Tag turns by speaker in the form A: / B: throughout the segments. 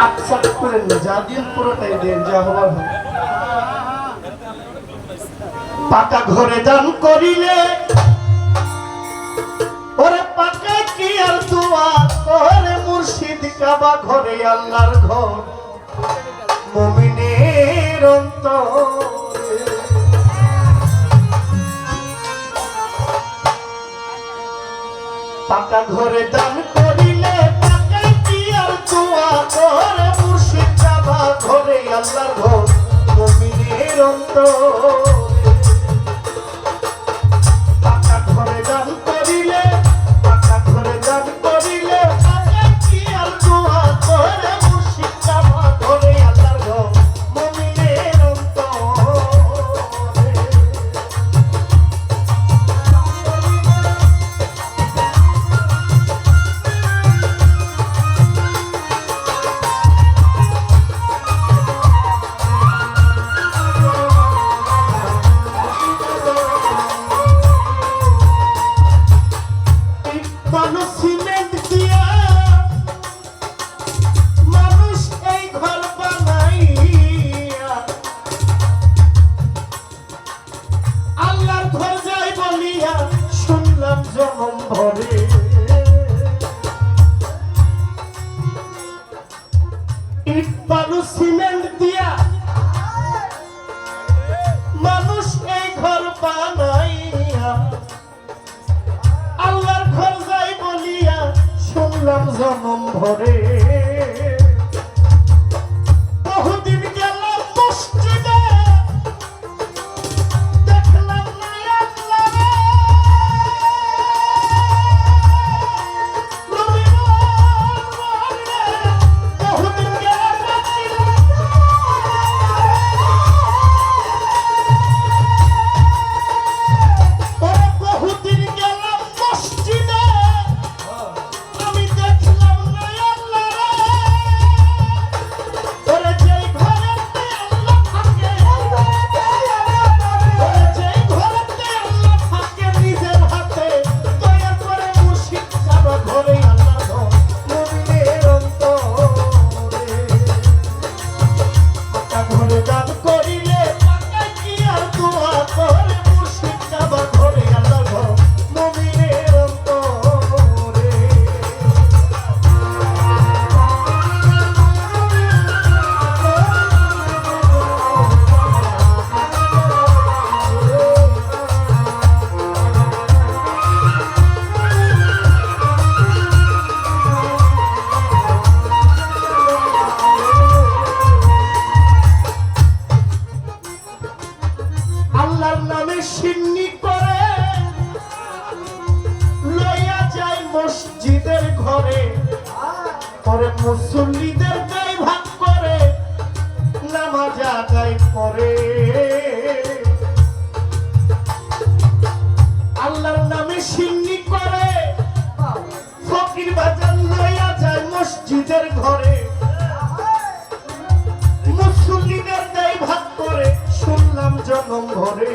A: চাপ চাপ যা দিন পুরোটাই দেন, যা হবার পাকা ঘরে দান করিলে, ওরে পাকা কি আর দোয়া ওরে মুর্শিদ কাবা ঘরে আল্লাহর ঘর? মুমিনের পাকা ঘরে দান করে ঘরে মুর্শিদ চাবা ঘরে আল্লাহর ঘর মুমিনের অন্তর। জনম ভরে যাচাই করে আল্লাহর নামে সিন্নি করে। ফকির বাজার লইয়া যায় মসজিদের ঘরে। মুসল্লিদের দেয় ভাগ করে, শুনলাম জনম
B: ঘরে।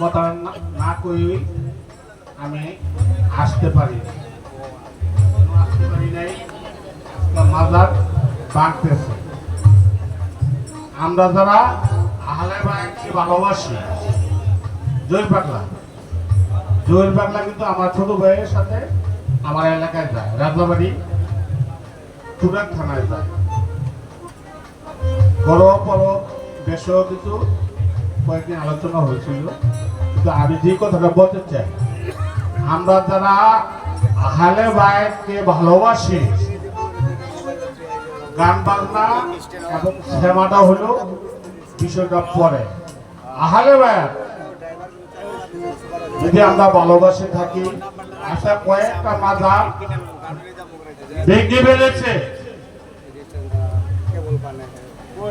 B: কথা না- কই আমি আসতে পারি। আসতে পারি নাই মাজার বাঁধতেছে আমরা যারা আহলে ভালোবাসি জয়ের কিন্তু আমার ছোট ভাইয়ের সাথে আমার এলাকায় যায়, রাজবাড়ি চুরাক থানায় যায়। বড় বড় বেশও কিন্তু কয়েকদিন আলোচনা হয়েছিল, কিন্তু আমি যে কথাটা বলতে চাই, আমরা যারা আহলে বাইককে ভালোবাসি, গান বাজনা এবং সেমাটা হলো বিষয়টা পরে। আহলে বায়াত যদি আমরা ভালোবাসে থাকি, আশা কয়েকটা মাজার ভেঙে ফেলেছে।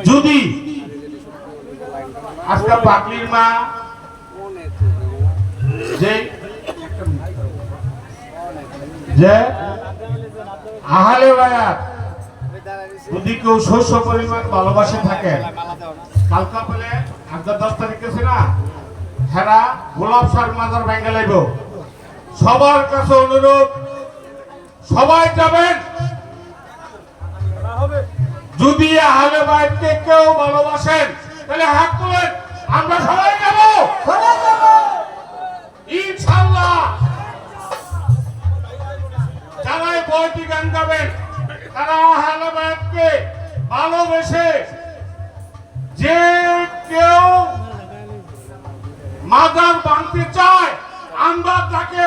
B: যদি আজকে পাকলির মা। যে যে আহালে বায়াত যদি কেউ শস্য পরিমাণ ভালোবাসে থাকে, কালকা পেলে আজকে দশ তারিখ আছে না, হেরা গোলাপ সার মাজার ভেঙে লাইব। সবার কাছে অনুরোধ, সবাই যাবেন। যদি আহলে বাইতকে কেউ ভালোবাসেন তাহলে হাত তুলেন। আমরা সবাই যাব। বইটি গান গাবেন, তারা ভালোবেসে যে কেউ মাদার বানতে চায়, আমরা তাকে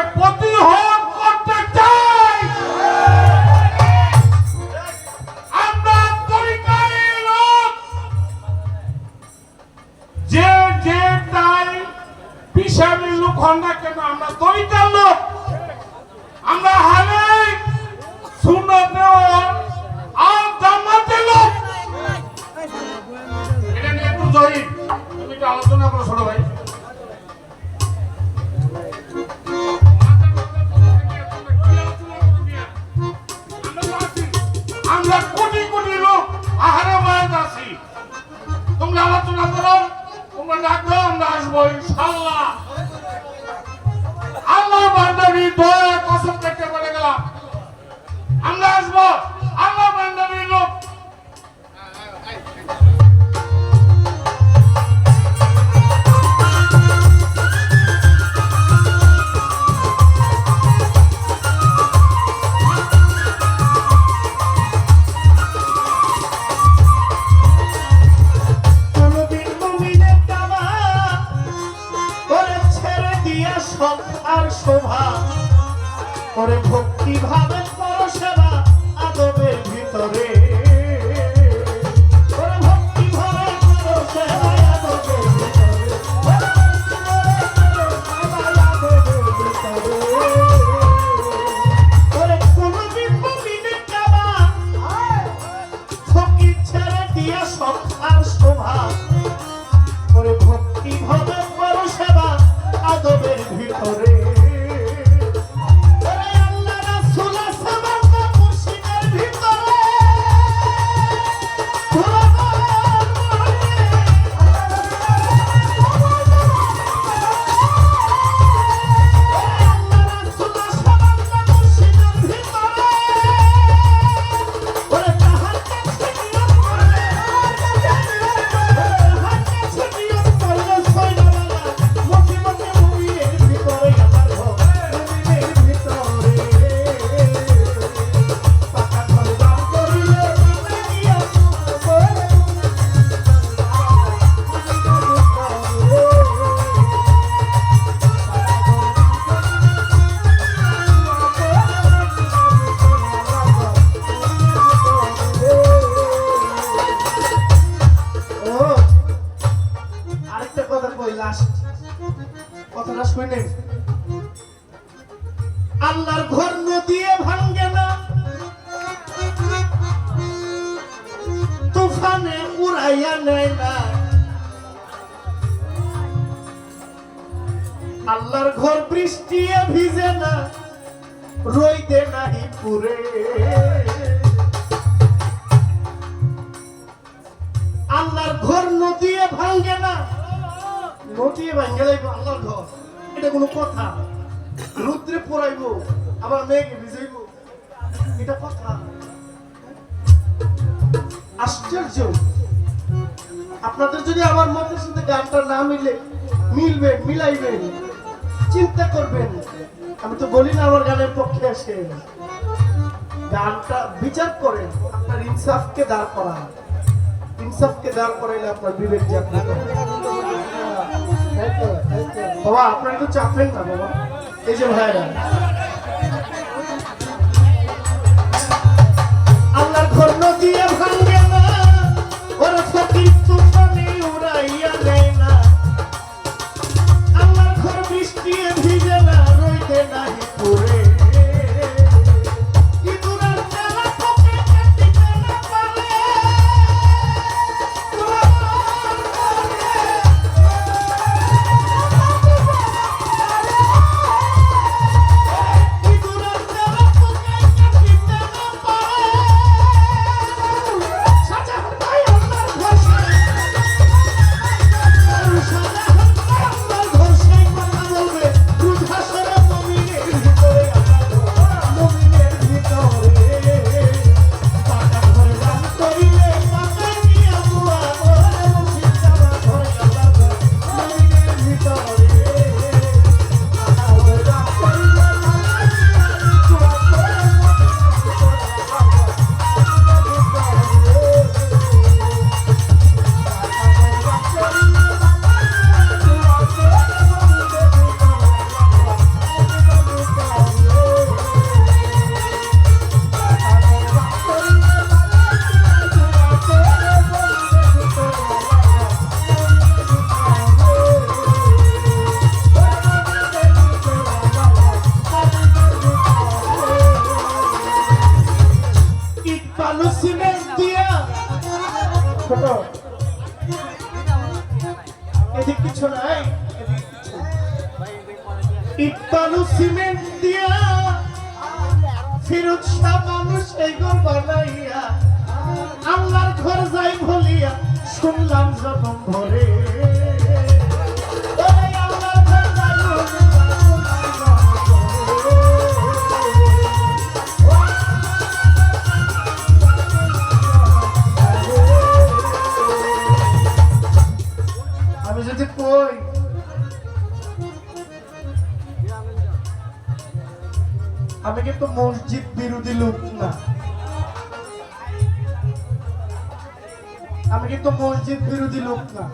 B: আমরা বলে গেলাম। আমরা আসব।
A: আল্লাহর ঘর নদীয়ে ভাঙ্গে না। তুফানে উড়াইয়া নেয় না। আল্লাহর ঘর বৃষ্টিয়ে ভিজে না। রইতে নাহি পুরে। আল্লাহর ঘর নদীয়ে ভাঙ্গে না। নদীয়ে ভাঙ্গে আল্লাহর ঘর। এটা কোনো কথা। রুদ্রে পড়াইব, আবার মেঘে ভিজাইব। এটা কথা। আশ্চর্য। আপনাদের যদি আমার মতের সাথে গানটা না মিলে, মিলবে মিলাইবেন চিন্তা করবেন। আমি তো বলি না আমার গানের পক্ষে আসে গানটা বিচার করেন আপনার ইনসাফকে দাঁড় করা। ইনসাফকে দাঁড় করাইলে আপনার বিবেক জাগ্রত হবে। বাবা, আপনার একটু চাপেন না, বাবা। এই যে ভাইরা। আল্লাহর ঘর দিয়ে শাহ মানুষ এই বানাইয়া আল্লাহর ঘর যাই ভলিয়া শুনলাম যখন ভরে। আমি যদি কই আমি কিন্তু মসজিদ বিরোধী লোক না। আমি কিন্তু মসজিদ বিরোধী লোক না।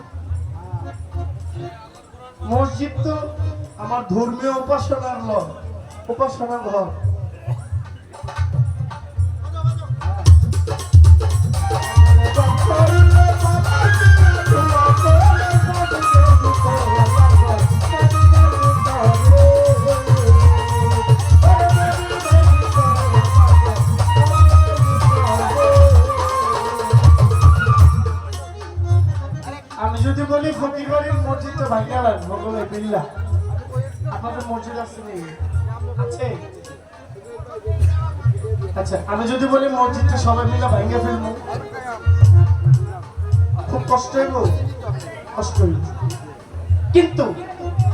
A: মসজিদ তো আমার ধর্মীয় উপাসনার ল উপাসনা ঘর। আমি যদি বলি ফকির বাড়ির মসজিদটা ভাঙা লাগবে বলে বিল্লা আপনাদের মসজিদ আছে নি? আছে? আচ্ছা আমি যদি বলি মসজিদটা সবাই মিলে ভাঙে ফেলব। খুব কষ্ট হইব? কষ্ট কিন্তু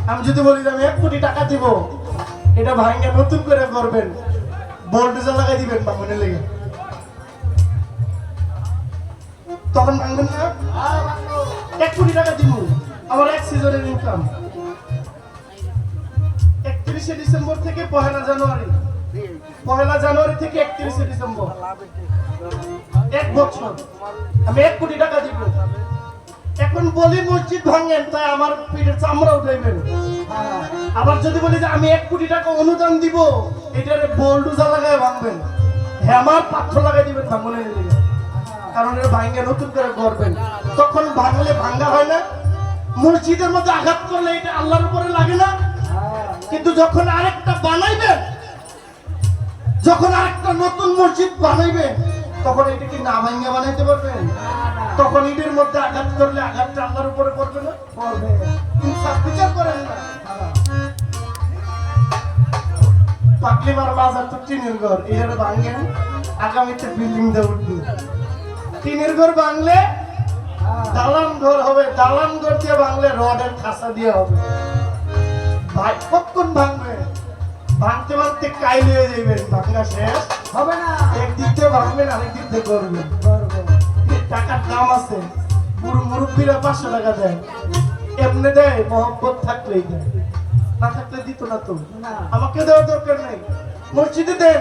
A: আমি যদি বলি আমি এক কোটি টাকা দিব, এটা ভাঙে নতুন করে করবেন বোল্ডেজা লাগাই দিবেন বামনে লেগে। তখন ভাঙবেন না? এক কোটি টাকা দিব। আমার এক সিজনের ইনকাম একত্রিশে ডিসেম্বর থেকে পহেলা জানুয়ারি। পহেলা জানুয়ারি থেকে একত্রিশে ডিসেম্বর। এক বছর। আমি এক কোটি টাকা দিব। এখন বলি মসজিদ ভাঙেন, তাই আমার পিঠের চামড়া উঠাইবেন। আবার যদি বলি যে আমি এক কোটি টাকা অনুদান দিব, এটার বোল্ডুজা লাগায় ভাঙবেন। হ্যামার পাথর লাগাই দিবেন ভাঙনের কারণ এর ভাঙ্গে নতুন করে করবেন তখন ভাঙলে ভাঙ্গা হয় না। মসজিদের মধ্যে আঘাত করলে এটা আল্লাহর উপরে লাগে না। কিন্তু যখন আরেকটা বানাইবেন, যখন আরেকটা নতুন মসজিদ বানাইবেন, তখন এটা কি না ভাঙ্গা বানাইতে পারবেন? তখন ইটের মধ্যে আঘাত করলে আঘাতটা আল্লাহর উপরে পড়বে না? পড়বে। ইনসাফ বিচার করেন না। পাকলিমার বাজার তো টিনের ঘর, এর ভাঙেন আগামীতে বিল্ডিং দিয়ে উঠবে। টিনের ঘর ভাঙলে দালান ঘর হবে দালান ঘর দিয়ে ভাঙলে রডের খাসা দিয়ে হবে। ভাই কখন ভাঙবে? ভাঙতে ভাঙতে কাইল হয়ে যাবেন ভাঙা শেষ।
C: হবে না।
A: একদিক দিয়ে ভাঙবেন আরেক দিক দিয়ে করবেন টাকার দাম আছে। পুরো মুরব্বীরা পাঁচশো টাকা দেয়। এমনি দেয় মহব্বত থাকলেই দেয়। না থাকলে দিত না তো।
C: না।
A: আমাকে দেওয়ার দরকার নেই। মসজিদে দেন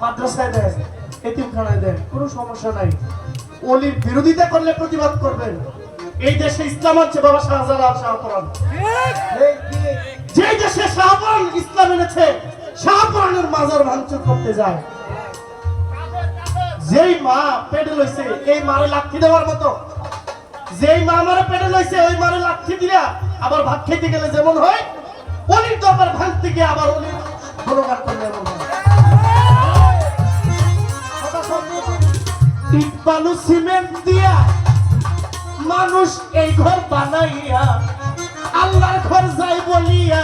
A: মাদ্রাসায় দেন এতিমখানায় দেন কোনো সমস্যা নাই। অলির বিরোধিতা করলে প্রতিবাদ করবেন। এই দেশে ইসলাম আছে বাবা শাহজালাল শাহপুরান যে দেশে শাহপুরান ইসলাম এনেছে শাহপুরানের মাজার ভাঙচুর করতে যায়। যেই মা পেটে লইছে, এই মারে লাঠি দেওয়ার মতো। যেই মা মারে পেটে লইছে, ওই মারে লাঠি দিলা আবার ভাত খেতে গেলে যেমন হয়, অলির দরবার ভাঙতে গিয়ে আবার অলির গুণগান করলে এমন হয়। বালু সিমেন্ট দিয়া মানুষ এই ঘর বানাইয়া আল্লাহর ঘর যাই বলিয়া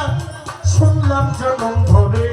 A: শুনলাম জনম ধরে